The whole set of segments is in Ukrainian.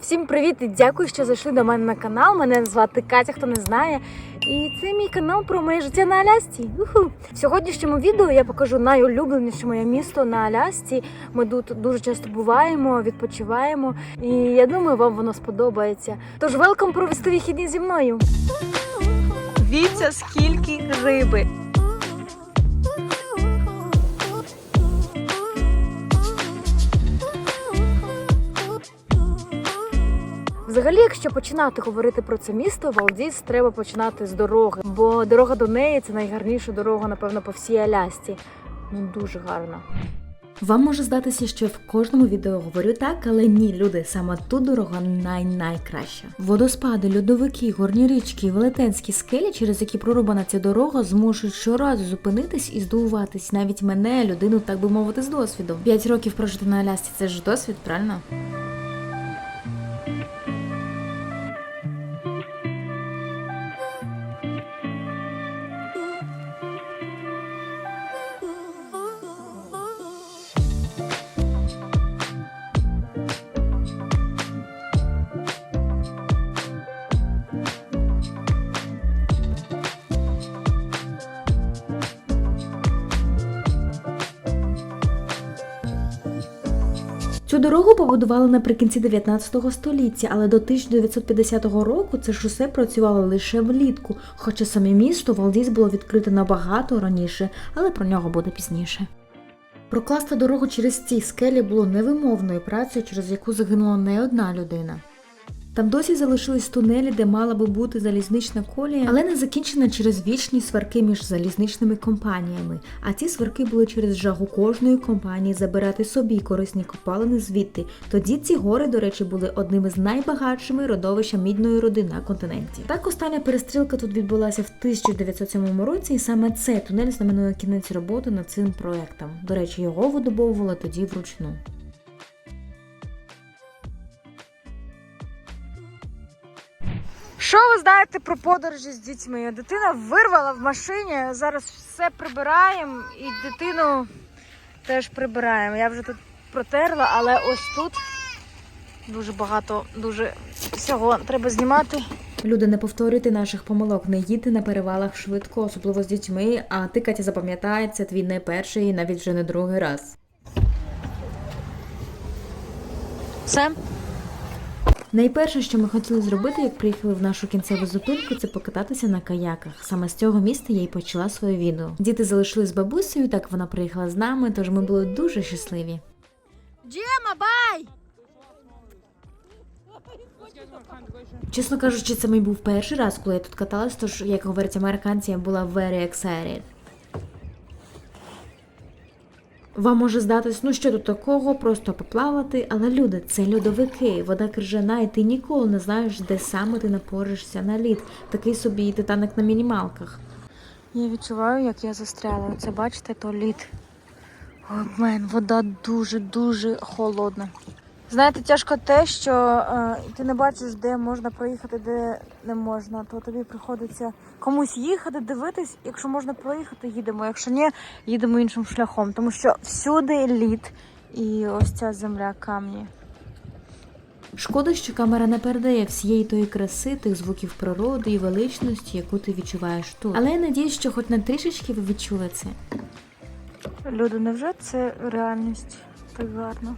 Всім привіт і дякую, що зайшли до мене на канал. Мене звати Катя, хто не знає. І це мій канал про моє життя на Алясці. Уху. В сьогоднішньому відео я покажу найулюбленіше моє місто на Алясці. Ми тут дуже часто буваємо, відпочиваємо, і я думаю, вам воно сподобається. Тож велком провести вихідні зі мною. Дивіться, скільки риби. Взагалі, якщо починати говорити про це місто, Валдіс треба починати з дороги, бо дорога до неї це найгарніша дорога, напевно, по всій Алясці. Ну дуже гарно. Вам може здатися, що в кожному відео говорю так, але ні, люди, саме тут дорога най-найкраща. Водоспади, льодовики, горні річки, велетенські скелі, через які прорубана ця дорога, змушують щоразу зупинитись і здивуватись. Навіть мене, людину, так би мовити, з досвідом. П'ять років прожити на Алясці це ж досвід, правильно? Цю дорогу побудували наприкінці 19 століття, але до 1950 року це шосе працювало лише влітку, хоча саме місто Валдіс було відкрите набагато раніше, але про нього буде пізніше. Прокласти дорогу через ці скелі було невимовною працею, через яку загинула не одна людина. Там досі залишились тунелі, де мала би бути залізнична колія, але не закінчена через вічні сварки між залізничними компаніями. А ці сварки були через жагу кожної компанії забирати собі корисні копалини звідти. Тоді ці гори, до речі, були одними з найбагатшими родовища мідної руди на континенті. Так остання перестрілка тут відбулася в 1907 році, і саме цей тунель знаменує кінець роботи над цим проектом. До речі, його видобовували тоді вручну. Що ви знаєте про подорожі з дітьми? Дитина вирвала в машині. Зараз все прибираємо і дитину теж прибираємо. Я вже тут протерла, але ось тут дуже багато, дуже всього треба знімати. Люди, не повторюйте наших помилок, не їдьте на перевалах швидко, особливо з дітьми, а ти, Катя, запам'ятай, це твій не перший і навіть вже не другий раз. Все? Найперше, що ми хотіли зробити, як приїхали в нашу кінцеву зупинку, це покататися на каяках. Саме з цього міста я й почала своє відео. Діти залишились з бабусею, так вона приїхала з нами, тож ми були дуже щасливі. Джема, бай! Чесно кажучи, це мій був перший раз, коли я тут каталась, тож, як говорять американці, я була very excited. Вам може здатись, ну що тут такого, просто поплавати, але люди, це льодовики, вода крижана, і ти ніколи не знаєш, де саме ти напоришся на лід. Такий собі титаник на мінімалках. Я відчуваю, як я застряла. Це бачите, то лід. О, мен, вода дуже-дуже холодна. Знаєте, тяжко те, що е, ти не бачиш, де можна проїхати, де не можна. То тобі приходиться комусь їхати, дивитись. Якщо можна проїхати, їдемо. Якщо ні, їдемо іншим шляхом. Тому що всюди лід і ось ця земля камні. Шкода, що камера не передає всієї тої краси, тих звуків природи і величності, яку ти відчуваєш тут. Але я надіюсь, що хоч на трішечки ви відчули це. Люди, невже це реальність так гарно?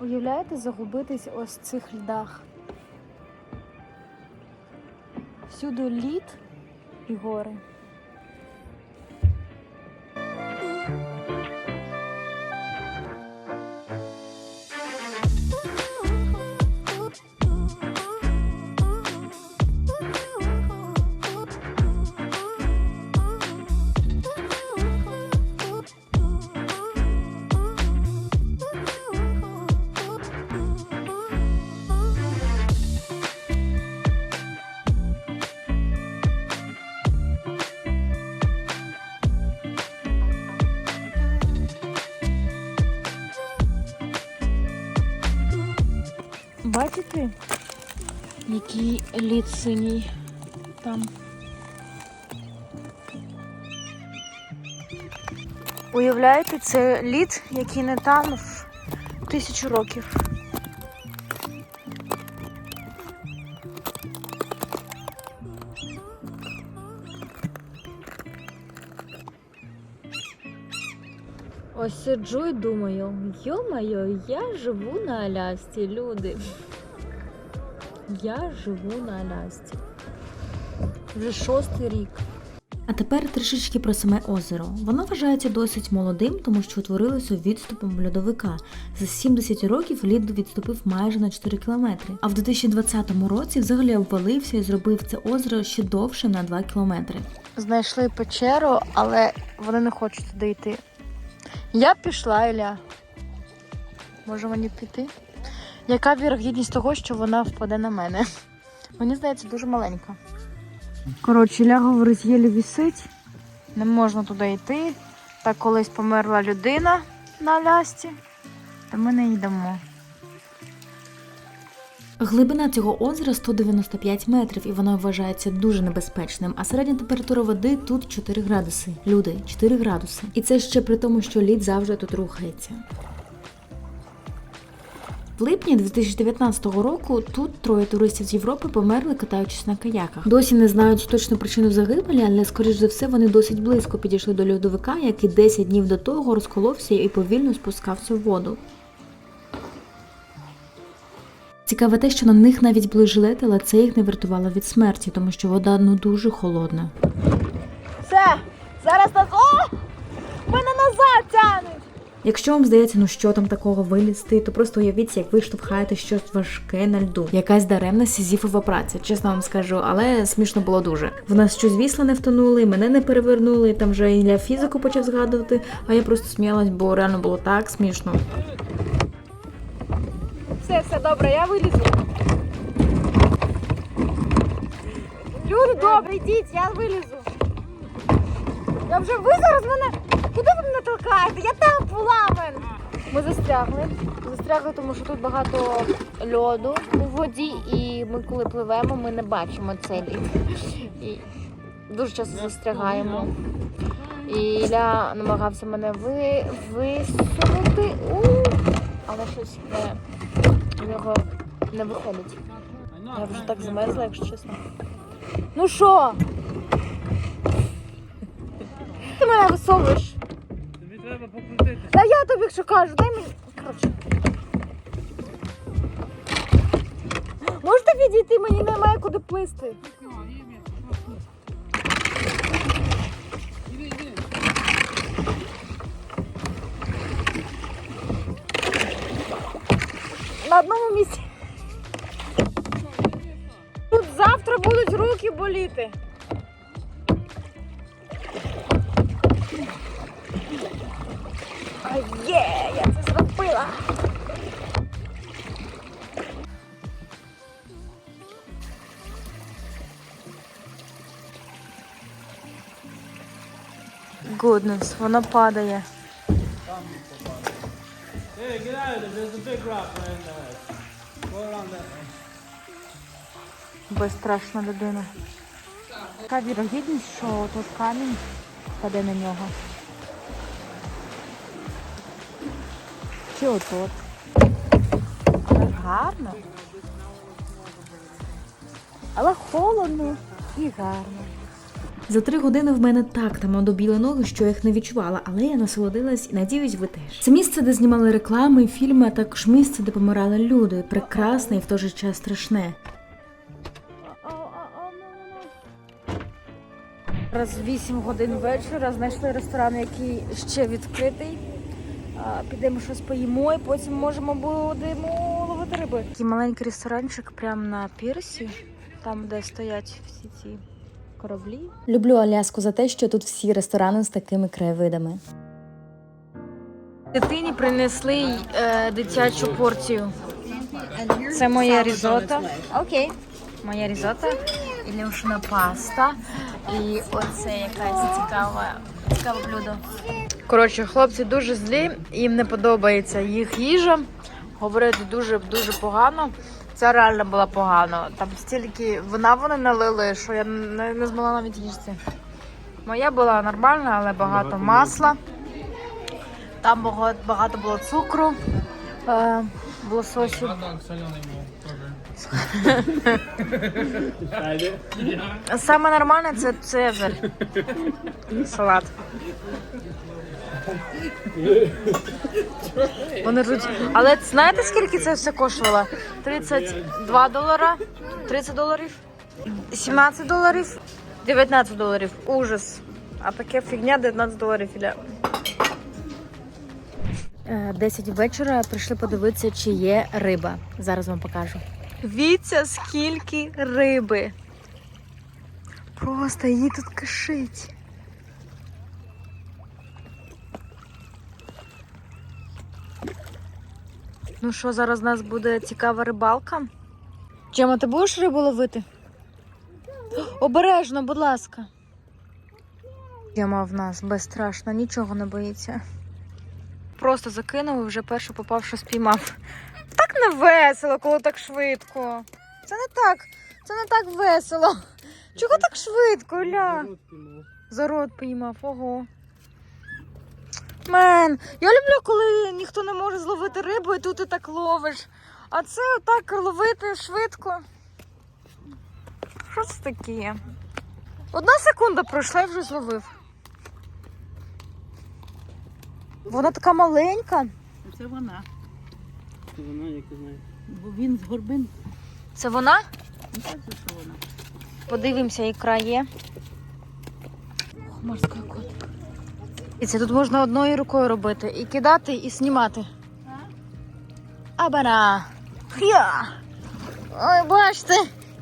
Уявляєте, загубитись ось в цих льдах. Всюди лід і гори. який лід синій там. Уявляєте, це лід, який не там в тисячу років. Ось сиджу і думаю, йо-моє, я живу на Алясці, люди. Я живу на Алясці. Вже шостий рік. А тепер трішечки про саме озеро. Воно вважається досить молодим, тому що утворилося відступом льодовика. За 70 років лід відступив майже на 4 кілометри. А в 2020 році взагалі обвалився і зробив це озеро ще довше на 2 кілометри. Знайшли печеру, але вони не хочуть туди йти. Я пішла, Ілля. Може мені піти? Яка вірогідність того, що вона впаде на мене? Мені здається, дуже маленька. Коротше, Ілля говорить, єлі вісить. Не можна туди йти. Так колись померла людина на Алясці, то ми не йдемо. Глибина цього озера 195 метрів, і воно вважається дуже небезпечним. А середня температура води тут 4 градуси. Люди, 4 градуси. І це ще при тому, що лід завжди тут рухається. В липні 2019 року тут троє туристів з Європи померли, катаючись на каяках. Досі не знають точну причину загибелі, але скоріш за все вони досить близько підійшли до льодовика, який 10 днів до того розколовся і повільно спускався в воду. Цікаве те, що на них навіть були жилети, але це їх не врятувало від смерті, тому що вода ну дуже холодна. Все! Зараз нас. О! Мене назад тянуть! Якщо вам здається, ну що там такого вилізти, то просто уявіть, як ви штовхаєте щось важке на льду. Якась даремна сізіфова праця, чесно вам скажу, але смішно було дуже. В нас щось вісла не втонули, мене не перевернули. Там вже Ілля фізику почав згадувати, а я просто сміялась, бо реально було так смішно. Все, все добре, я вилізу. Люди добре, йдіть, я вилізу. Я вже ви зараз мене. Куди ви мене толкаєте? Я там була. Ми застрягли. Застрягли, тому що тут багато льоду у воді, і ми коли пливемо, ми не бачимо цей лід. І дуже часто застрягаємо. І Ілля намагався мене ви, висунути, але щось не, в нього не виходить. Я вже так замерзла, якщо чесно. Ну що? Ти мене висовуєш? Треба. Та я тобі що кажу, дай мені. Коротше. Можете відійти, мені немає куди плисти. На одному місці. Тут завтра будуть руки боліти. Є, я це зробила. Goodness, воно падає. Hey, get out of there. There's a big rock right there. Go around that way. Безстрашна людина. Яка вірогідність, що тут камінь паде на нього? Чи отут? Але гарно. Але холодно і гарно. За три години в мене так там одобіли ноги, що я їх не відчувала, але я насолодилась і надіюсь, ви теж. Це місце, де знімали реклами, фільми, а також місце, де помирали люди. Прекрасне і в той же час страшне. Раз 8 годин вечора знайшли ресторан, який ще відкритий. Підемо щось поїмо і потім можемо будемо ловити риби. Такий маленький ресторанчик прямо на пірсі, там де стоять всі ці кораблі. Люблю Аляску за те, що тут всі ресторани з такими краєвидами. Дитині принесли е, дитячу порцію. Це моє різото. Окей. Моя різото, Ілюшина паста. І оце якась цікава, цікаве блюдо. Коротше, хлопці дуже злі, їм не подобається їх їжа. Говорити дуже дуже погано. Це реально було погано. Там стільки вина вони налили, що я не, не змогла навіть їсти. Моя була нормальна, але багато масла. Там багато, було цукру, е, it? Yeah. Саме нормальне це цезар. Салат. Вони руть. Але знаєте, скільки це все коштувало? 32 долара, 30 доларів, 17 доларів, 19 доларів. Ужас. А таке фігня 19 доларів 10 Е, вечора прийшли подивитися, чи є риба. Зараз вам покажу. Дивіться, скільки риби. Просто її тут кишить. Ну що, зараз у нас буде цікава рибалка. Чема, ти будеш рибу ловити? Обережно, будь ласка. Тема в нас безстрашна, нічого не боїться. Просто закинув і вже першу попавшу спіймав. Так не весело, коли так швидко. Це не так. Це не так весело. Чого так швидко, Ля? За рот піймав, ого. Мен, я люблю, коли ніхто не може зловити рибу, і тут ти так ловиш. А це так ловити швидко. Що це таке? Одна секунда пройшла і вже зловив. Вона така маленька. Це вона. Це вона, як ти знаєш. Бо він з горбин. Це вона? Ну, так, що вона. Подивимося, ікра є. Ох, морська котик. І це тут можна одною рукою робити. І кидати, і знімати. Абара! Хя! Ой, бачите,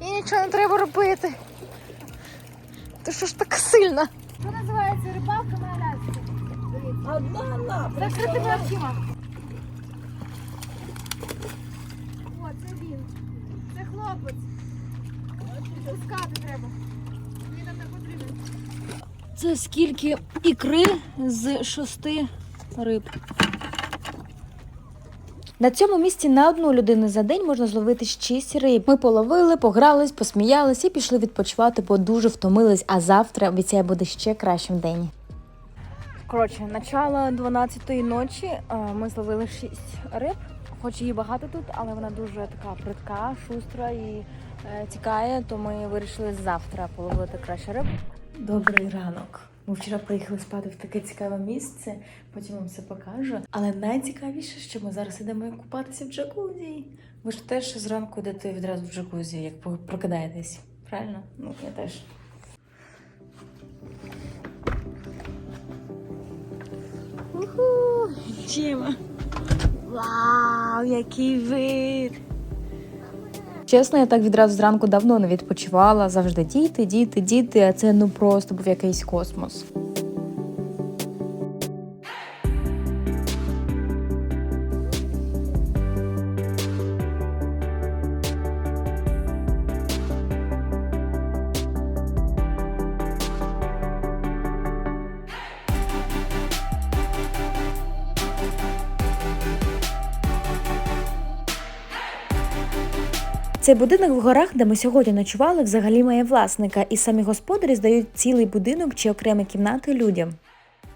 і нічого не треба робити. Ти що ж така сильна? Що називається рибалка на Алясці? Одна лапа. Закритими очима. О, це він. Це хлопець. Пускати треба. Це скільки ікри з шести риб. На цьому місці на одну людину за день можна зловити 6 риб. Ми половили, погрались, посміялись і пішли відпочивати, бо дуже втомились. А завтра обіцяє буде ще кращим день. Коротше, начало 12-ї ночі е, ми зловили 6 риб. Хоч її багато тут, але вона дуже така притка, шустра і е, тікає, то ми вирішили завтра половити краще рибу. Добрий ранок. Ми вчора приїхали спати в таке цікаве місце, потім вам все покажу. Але найцікавіше, що ми зараз ідемо купатися в джакузі. Ви ж теж зранку йдете відразу в джакузі, як прокидаєтесь. Правильно? Ну, я теж. Уху! Вау, який вид! Чесно, я так відразу зранку давно не відпочивала. Завжди діти, діти, діти, а це ну просто був якийсь космос. Цей будинок в горах, де ми сьогодні ночували, взагалі має власника, і самі господарі здають цілий будинок чи окремі кімнати людям.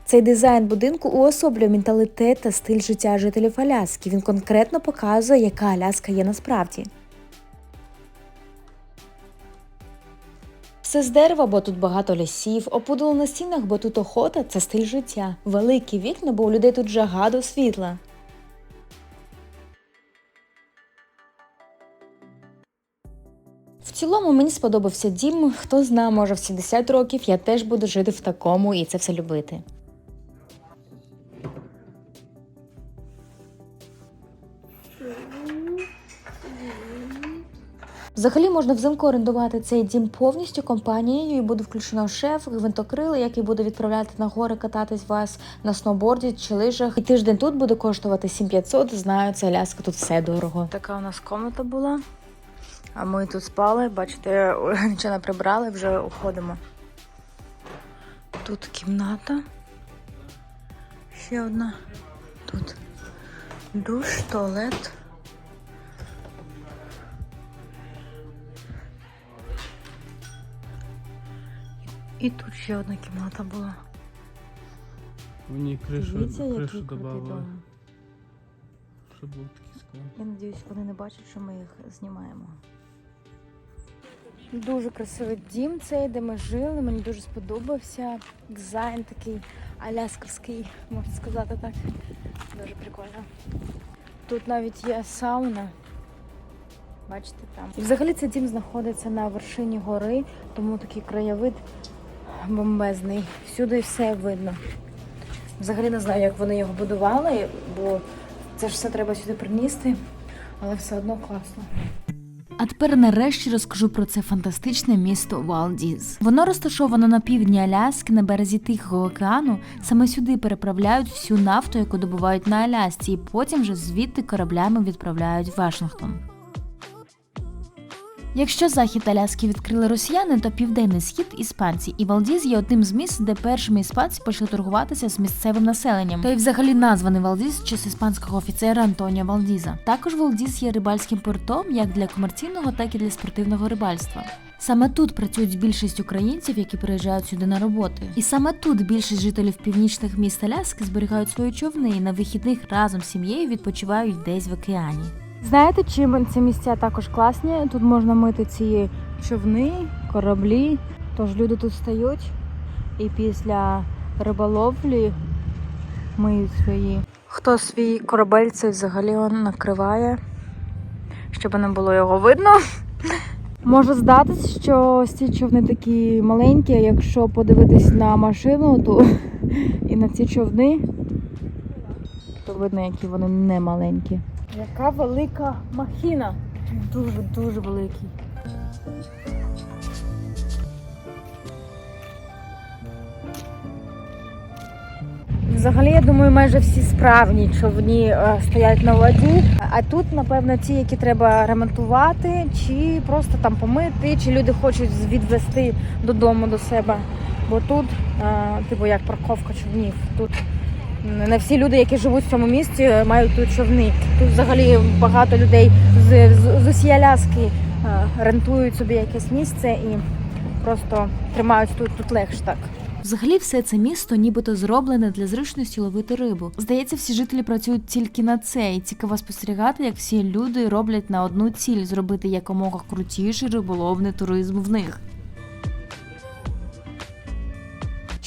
Цей дизайн будинку уособлює менталітет та стиль життя жителів Аляски. Він конкретно показує, яка Аляска є насправді. Все з дерева, бо тут багато лісів, опудало на стінах, бо тут охота це стиль життя. Великі вікна, бо у людей тут жага до світла. В цілому мені сподобався дім. Хто зна, може в 70 років я теж буду жити в такому і це все любити. Взагалі можна взимку орендувати цей дім повністю компанією і буде включено шеф, гвинтокрили, який буде відправляти на гори кататись вас на сноуборді чи лижах. І тиждень тут буде коштувати 7500, Знаю, це Аляска, тут все дорого. Така у нас комната була. А ми тут спали, бачите, нічого не прибрали, вже уходимо. Тут кімната. Ще одна. Тут душ, туалет. І тут ще одна кімната була. Мені кришу, Дивіться, кришу додали, щоб був такий склад. Я надіюсь, вони не бачать, що ми їх знімаємо. Дуже красивий дім цей, де ми жили. Мені дуже сподобався. Дизайн такий алясковський, можна сказати так. Дуже прикольно. Тут навіть є сауна. Бачите там. І взагалі цей дім знаходиться на вершині гори, тому такий краєвид бомбезний. Всюди все видно. Взагалі не знаю, як вони його будували, бо це ж все треба сюди принести, але все одно класно. А тепер нарешті розкажу про це фантастичне місто Валдіз. Воно розташовано на півдні Аляски на березі Тихого океану. Саме сюди переправляють всю нафту, яку добувають на Алясці, і потім вже звідти кораблями відправляють в Вашингтон. Якщо захід Аляски відкрили росіяни, то південний схід іспанці, і Валдіз є одним з місць, де першими іспанці почали торгуватися з місцевим населенням. Та й взагалі названий Валдіз в іспанського офіцера Антоніо Валдіза. Також Валдіз є рибальським портом як для комерційного, так і для спортивного рибальства. Саме тут працюють більшість українців, які приїжджають сюди на роботи. І саме тут більшість жителів північних міст Аляски зберігають свої човни і на вихідних разом з сім'єю відпочивають десь в океані. Знаєте, чим ці місця також класні? Тут можна мити ці човни, кораблі. Тож люди тут стають і після риболовлі миють свої. Хто свій корабель цей взагалі накриває, щоб не було його видно. Може здатись, що ці човни такі маленькі, а якщо подивитись на машину то і на ці човни, то видно, які вони не маленькі. Яка велика махіна. Дуже дуже великий. Взагалі, я думаю, майже всі справні човні е, стоять на воді. А тут, напевно, ті, які треба ремонтувати, чи просто там помити, чи люди хочуть відвести додому до себе. Бо тут, е, типу, як парковка човнів. Тут не всі люди, які живуть в цьому місті, мають тут човни. Тут взагалі багато людей з, з, з усієї Аляски е, рентують собі якесь місце і просто тримають тут, тут легше так. Взагалі, все це місто нібито зроблене для зручності ловити рибу. Здається, всі жителі працюють тільки на це, і цікаво спостерігати, як всі люди роблять на одну ціль зробити якомога крутіший риболовний туризм в них.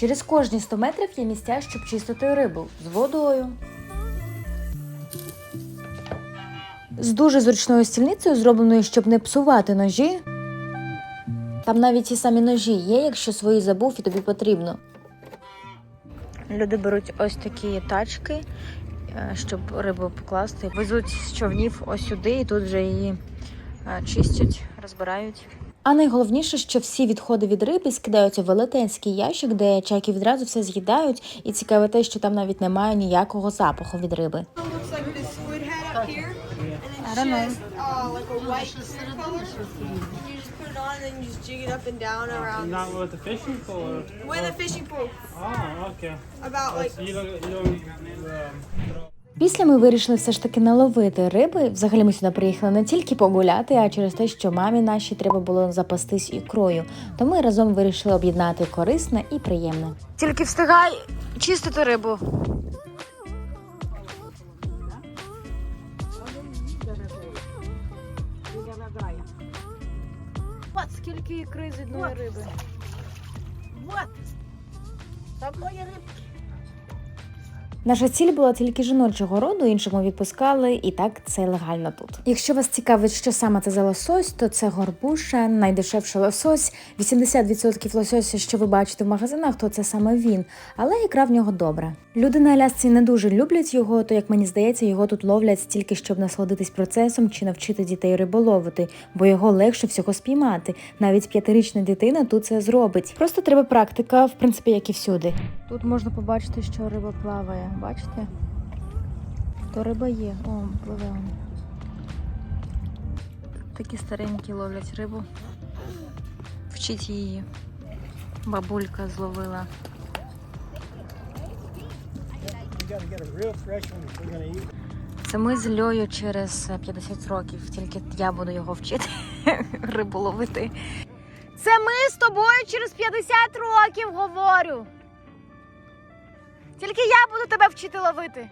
Через кожні 100 метрів є місця, щоб чистити рибу з водою. З дуже зручною стільницею, зробленою, щоб не псувати ножі. Там навіть ті самі ножі є, якщо свої забув і тобі потрібно. Люди беруть ось такі тачки, е, щоб рибу покласти. Везуть з човнів ось сюди, і тут вже її е, чистять, розбирають. А найголовніше, що всі відходи від риби скидаються в велетенський ящик, де чайки відразу все з'їдають, і цікаве те, що там навіть немає ніякого запаху від риби. uh, oh. About like So you don't, you don't um, throw Після ми вирішили все ж таки наловити риби. Взагалі ми сюди приїхали не тільки погуляти, а через те, що мамі нашій треба було запастись ікрою. То ми разом вирішили об'єднати корисне і приємне. Тільки встигай чистити рибу. От скільки ікри з одної риби. Вот. Там мої рибки. Наша ціль була тільки жіночого роду, інших ми відпускали, і так це легально тут. Якщо вас цікавить, що саме це за лосось, то це горбуша, найдешевший лосось. 80% лосося, що ви бачите в магазинах, то це саме він, але ікра в нього добра. Люди на Алясці не дуже люблять його, то як мені здається, його тут ловлять стільки, щоб насолодитись процесом чи навчити дітей риболовити, бо його легше всього спіймати. Навіть п'ятирічна дитина тут це зробить. Просто треба практика, в принципі, як і всюди. Тут можна побачити, що риба плаває. Бачите? То риба є. О, пливе. вона. Такі старенькі ловлять рибу. Вчить її. Бабулька зловила. Це ми з Льою через е, 50 років, тільки я буду його вчити рибу ловити. Це ми з тобою через 50 років говорю. Тільки я буду тебе вчити ловити.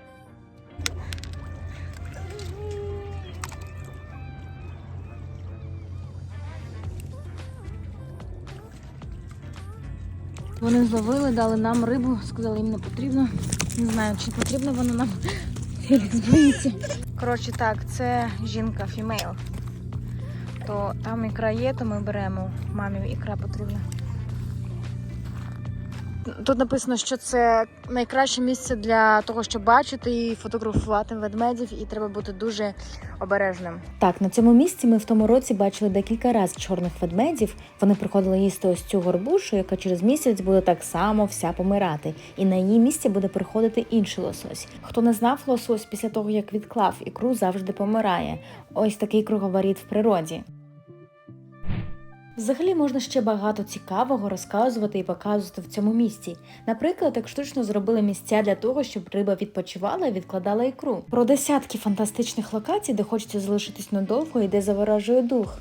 Вони зловили, дали нам рибу, сказали, їм не потрібно. Не знаю, чи потрібно воно нам. збиється. Коротше, так, це жінка фімейл. То там ікра є, то ми беремо мамі ікра потрібна. Тут написано, що це найкраще місце для того, щоб бачити і фотографувати ведмедів, і треба бути дуже обережним. Так, на цьому місці ми в тому році бачили декілька разів чорних ведмедів. Вони приходили їсти ось цю горбушу, яка через місяць буде так само вся помирати, і на її місці буде приходити інший лосось. Хто не знав, лосось після того як відклав ікру, завжди помирає. Ось такий круговоріт в природі. Взагалі можна ще багато цікавого розказувати і показувати в цьому місці. Наприклад, як штучно зробили місця для того, щоб риба відпочивала і відкладала ікру. Про десятки фантастичних локацій, де хочеться залишитись надовго і де заворожує дух.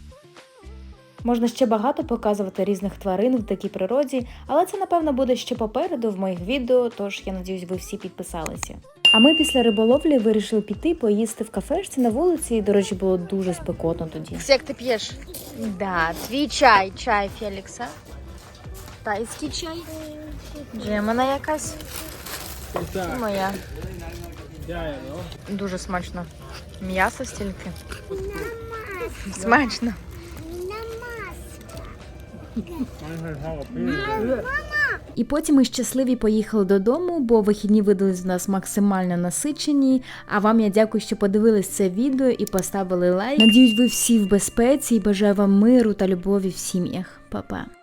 Можна ще багато показувати різних тварин в такій природі, але це напевно буде ще попереду в моїх відео, тож я надіюсь, ви всі підписалися. А ми після риболовлі вирішили піти поїсти в кафешці на вулиці, і, до речі, було дуже спекотно тоді. Як ти п'єш? Да, твій чай, чай Фелікса. Тайський чай. Джемана якась. І моя. Дуже смачно. М'ясо стільки. Смачно. know. І потім ми щасливі поїхали додому, бо вихідні видались в нас максимально насичені. А вам я дякую, що подивились це відео і поставили лайк. Надіюсь, ви всі в безпеці і бажаю вам миру та любові в сім'ях. Па-па!